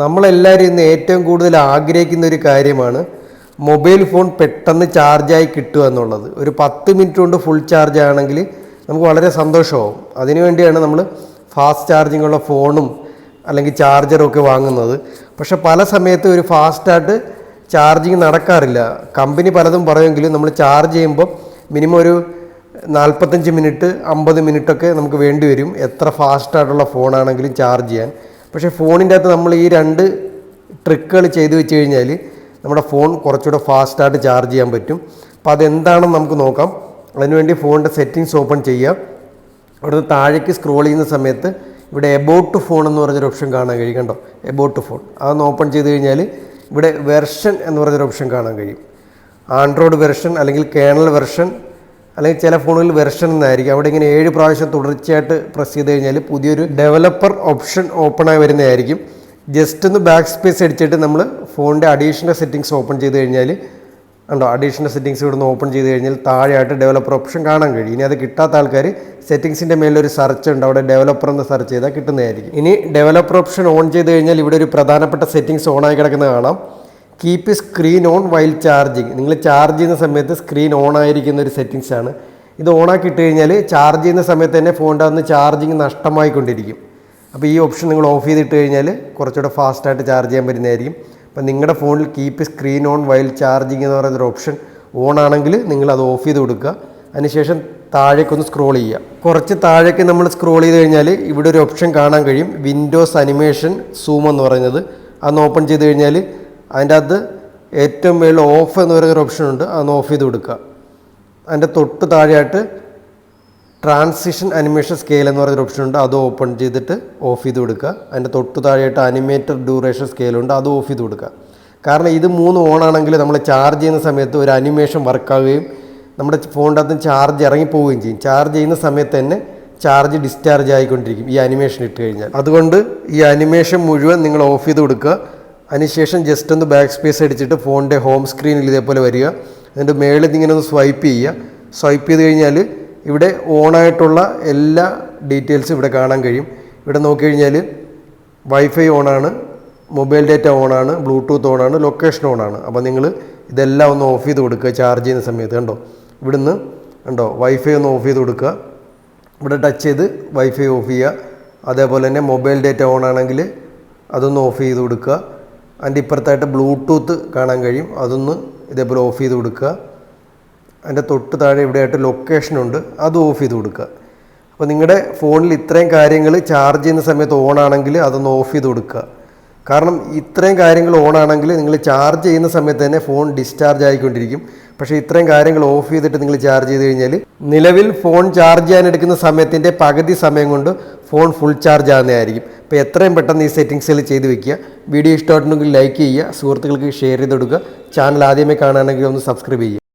നമ്മളെല്ലാവരും ഇന്ന് ഏറ്റവും കൂടുതൽ ആഗ്രഹിക്കുന്ന ഒരു കാര്യമാണ് മൊബൈൽ ഫോൺ പെട്ടെന്ന് ചാർജായി കിട്ടുക എന്നുള്ളത്. ഒരു പത്ത് മിനിറ്റ് കൊണ്ട് ഫുൾ ചാർജ് ആണെങ്കിൽ നമുക്ക് വളരെ സന്തോഷമാവും. അതിനുവേണ്ടിയാണ് നമ്മൾ ഫാസ്റ്റ് ചാർജിങ് ഉള്ള ഫോണും അല്ലെങ്കിൽ ചാർജറും ഒക്കെ വാങ്ങുന്നത്. പക്ഷേ പല സമയത്ത് ഒരു ഫാസ്റ്റായിട്ട് ചാർജിങ് നടക്കാറില്ല. കമ്പനി പലതും പറയുമെങ്കിലും നമ്മൾ ചാർജ് ചെയ്യുമ്പോൾ മിനിമം ഒരു നാൽപ്പത്തഞ്ച് മിനിറ്റ് അമ്പത് മിനിറ്റൊക്കെ നമുക്ക് വേണ്ടി വരും. എത്ര ഫാസ്റ്റായിട്ടുള്ള ഫോണാണെങ്കിലും ചാർജ് ചെയ്യാൻ. പക്ഷേ ഫോണിന്റെ അകത്ത് നമ്മൾ ഈ രണ്ട് ട്രിക്കുകൾ ചെയ്ത് വെച്ച് കഴിഞ്ഞാൽ നമ്മുടെ ഫോൺ കുറച്ചുകൂടെ ഫാസ്റ്റായിട്ട് ചാർജ് ചെയ്യാൻ പറ്റും. അപ്പോൾ അതെന്താണെന്ന് നമുക്ക് നോക്കാം. അതിനുവേണ്ടി ഫോണിന്റെ സെറ്റിങ്സ് ഓപ്പൺ ചെയ്യാം അവിടുന്ന് താഴേക്ക് സ്ക്രോൾ ചെയ്യുന്ന സമയത്ത് ഇവിടെ എബൌട്ട് ഫോൺ എന്ന് പറഞ്ഞൊരു ഓപ്ഷൻ കാണാൻ കഴിയും കണ്ടോ? എബൌട്ട് ഫോൺ അതൊന്ന് ഓപ്പൺ ചെയ്ത് കഴിഞ്ഞാൽ ഇവിടെ വെർഷൻ എന്ന് പറഞ്ഞൊരു ഓപ്ഷൻ കാണാൻ കഴിയും. ആൻഡ്രോയിഡ് വെർഷൻ അല്ലെങ്കിൽ കേണൽ വെർഷൻ അല്ലെങ്കിൽ ചില ഫോണുകളിൽ വെർഷൻ എന്നായിരിക്കും അവിടെ ഇങ്ങനെ ഏഴ് പ്രാവശ്യം തുടർച്ചയായിട്ട് പ്രസ് ചെയ്ത് കഴിഞ്ഞാൽ പുതിയൊരു ഡെവലപ്പർ ഓപ്ഷൻ ഓപ്പൺ ആയി വരുന്നതായിരിക്കും. ജസ്റ്റ് ഒന്ന് ബാക്ക് സ്പേസ് അടിച്ചിട്ട് നമ്മൾ ഫോണിന്റെ അഡീഷണൽ സെറ്റിങ്സ് ഓപ്പൺ ചെയ്ത് കഴിഞ്ഞാൽ ഉണ്ടോ അഡീഷണൽ സെറ്റിങ്സ് ഇവിടുന്ന് ഓപ്പൺ ചെയ്ത് കഴിഞ്ഞാൽ താഴെയായിട്ട് ഡെവലപ്പർ ഓപ്ഷൻ കാണാൻ കഴിയും. ഇനി അത് കിട്ടാത്ത ആൾക്കാർ സെറ്റിങ്സിന്റെ മേലൊരു സെർച്ച് ഉണ്ട്. അവിടെ ഡെവലപ്പർ എന്ന് സെർച്ച് ചെയ്താൽ കിട്ടുന്നതായിരിക്കും. ഇനി ഡെവലപ്പർ ഓപ്ഷൻ ഓൺ ചെയ്ത് കഴിഞ്ഞാൽ ഇവിടെ ഒരു പ്രധാനപ്പെട്ട സെറ്റിങ്സ് ഓൺ ആയി കിടക്കുന്നത് കാണാം. Keep screen on while charging നിങ്ങൾ ചാർജ് ചെയ്യുന്ന സമയത്ത് സ്ക്രീൻ ഓൺ ആയിരിക്കുന്ന ഒരു സെറ്റിങ്സ് ആണ്. ഇത് ഓൺ ആക്കി ഇട്ട് കഴിഞ്ഞാൽ ചാർജ് ചെയ്യുന്ന സമയത്ത് തന്നെ ഫോണിന്റെ അന്ന് ചാർജിങ് നഷ്ടമായിക്കൊണ്ടിരിക്കും. അപ്പോൾ ഈ ഓപ്ഷൻ നിങ്ങൾ ഓഫ് ചെയ്തിട്ട് കഴിഞ്ഞാൽ കുറച്ചുകൂടെ ഫാസ്റ്റായിട്ട് ചാർജ് ചെയ്യാൻ പറ്റുന്നതായിരിക്കും. അപ്പോൾ നിങ്ങളുടെ ഫോണിൽ keep screen on while charging എന്ന് പറയുന്നൊരു ഓപ്ഷൻ ഓൺ ആണെങ്കിൽ നിങ്ങൾ അത് ഓഫ് ചെയ്ത് കൊടുക്കുക. അതിനുശേഷം താഴേക്കൊന്ന് സ്ക്രോൾ ചെയ്യുക. കുറച്ച് താഴേക്ക് നമ്മൾ സ്ക്രോൾ ചെയ്ത് കഴിഞ്ഞാൽ ഇവിടെ ഒരു ഓപ്ഷൻ കാണാൻ കഴിയും. വിൻഡോസ് അനിമേഷൻ സൂം എന്ന് പറയുന്നത്. അന്ന് ഓപ്പൺ ചെയ്ത് കഴിഞ്ഞാൽ അതിന്റെ അകത്ത് ഏറ്റവും മേളിൽ ഓഫ് എന്ന് പറയുന്നൊരു ഓപ്ഷൻ ഉണ്ട്. അതൊന്ന് ഓഫ് ചെയ്ത് കൊടുക്കുക. അതിന്റെ തൊട്ട് താഴെയായിട്ട് ട്രാൻസിഷൻ അനിമേഷൻ സ്കെയിൽ എന്ന് പറയുന്ന ഓപ്ഷൻ ഉണ്ട്. അത് ഓപ്പൺ ചെയ്തിട്ട് ഓഫ് ചെയ്ത് കൊടുക്കുക. അതിന്റെ തൊട്ട് താഴെയായിട്ട് അനിമേറ്റഡ് ഡ്യൂറേഷൻ സ്കെയിലുണ്ട് അത് ഓഫ് ചെയ്ത് കൊടുക്കുക. കാരണം ഇത് മൂന്ന് ഓൺ ആണെങ്കിൽ നമ്മൾ ചാർജ് ചെയ്യുന്ന സമയത്ത് ഒരു അനിമേഷൻ വർക്കാവുകയും നമ്മുടെ ഫോണിന്റെ അകത്ത് ചാർജ് ഇറങ്ങിപ്പോവുകയും ചെയ്യും. ചാർജ് ചെയ്യുന്ന സമയത്ത് തന്നെ ചാർജ് ഡിസ്ചാർജ് ആയിക്കൊണ്ടിരിക്കും ഈ അനിമേഷൻ ഇട്ട് കഴിഞ്ഞാൽ. അതുകൊണ്ട് ഈ അനിമേഷൻ മുഴുവൻ നിങ്ങൾ ഓഫ് ചെയ്ത് കൊടുക്കുക. അതിനുശേഷം ജസ്റ്റ് ഒന്ന് ബാക്ക് സ്പേസ് അടിച്ചിട്ട് ഫോണിന്റെ ഹോം സ്ക്രീനിൽ ഇതേപോലെ വരിക. എന്നിട്ട് മേളിൽ ഇങ്ങനെ ഒന്ന് സ്വൈപ്പ് ചെയ്യുക. സ്വൈപ്പ് ചെയ്ത് കഴിഞ്ഞാൽ ഇവിടെ ഓണായിട്ടുള്ള എല്ലാ ഡീറ്റെയിൽസും ഇവിടെ കാണാൻ കഴിയും. ഇവിടെ നോക്കിക്കഴിഞ്ഞാൽ വൈഫൈ ഓണാണ് മൊബൈൽ ഡാറ്റ ഓണാണ് ബ്ലൂടൂത്ത് ഓണാണ് ലൊക്കേഷൻ ഓണാണ് അപ്പോൾ നിങ്ങൾ ഇതെല്ലാം ഒന്ന് ഓഫ് ചെയ്ത് കൊടുക്കുക ചാർജ് ചെയ്യുന്ന സമയത്ത് കണ്ടോ? ഇവിടുന്ന് കണ്ടോ? വൈഫൈ ഒന്ന് ഓഫ് ചെയ്ത് കൊടുക്കുക. ഇവിടെ ടച്ച് ചെയ്ത് വൈഫൈ ഓഫ് ചെയ്യുക. അതേപോലെ തന്നെ മൊബൈൽ ഡാറ്റ ഓൺ ആണെങ്കിൽ അതൊന്ന് ഓഫ് ചെയ്ത് കൊടുക്കുക. അതിന്റെ ഇപ്പുറത്തായിട്ട് ബ്ലൂടൂത്ത് കാണാൻ കഴിയും. അതൊന്ന് ഇതേപോലെ ഓഫ് ചെയ്ത് കൊടുക്കുക. അതിന്റെ തൊട്ട് താഴെ ഇവിടെയായിട്ട് ലൊക്കേഷൻ ഉണ്ട്. അത് ഓഫ് ചെയ്ത് കൊടുക്കുക. അപ്പോൾ നിങ്ങളുടെ ഫോണിൽ ഇത്രയും കാര്യങ്ങൾ ചാർജ് ചെയ്യുന്ന സമയത്ത് ഓൺ ആണെങ്കിൽ അതൊന്ന് ഓഫ് ചെയ്ത് കൊടുക്കുക. കാരണം ഇത്രയും കാര്യങ്ങൾ ഓൺ ആണെങ്കിൽ നിങ്ങൾ ചാർജ് ചെയ്യുന്ന സമയത്ത് തന്നെ ഫോൺ ഡിസ്ചാർജ് ആയിക്കൊണ്ടിരിക്കും. പക്ഷേ ഇത്രയും കാര്യങ്ങൾ ഓഫ് ചെയ്തിട്ട് നിങ്ങൾ ചാർജ് ചെയ്ത് കഴിഞ്ഞാൽ നിലവിൽ ഫോൺ ചാർജ് ചെയ്യാൻ എടുക്കുന്ന സമയത്തിന്റെ പകുതി സമയം കൊണ്ട് ഫോൺ ഫുൾ ചാർജ് ആകുന്നതായിരിക്കും അപ്പോൾ എത്രയും പെട്ടെന്ന് ഈ സെറ്റിങ്സിൽ ചെയ്ത് വെക്കുക. വീഡിയോ ഇഷ്ടമായിട്ടുണ്ടെങ്കിൽ ലൈക്ക് ചെയ്യുക. സുഹൃത്തുക്കൾക്ക് ഷെയർ ചെയ്ത് കൊടുക്കുക. ചാനൽ ആദ്യമേ കാണുകയാണെങ്കിൽ ഒന്ന് സബ്സ്ക്രൈബ് ചെയ്യുക.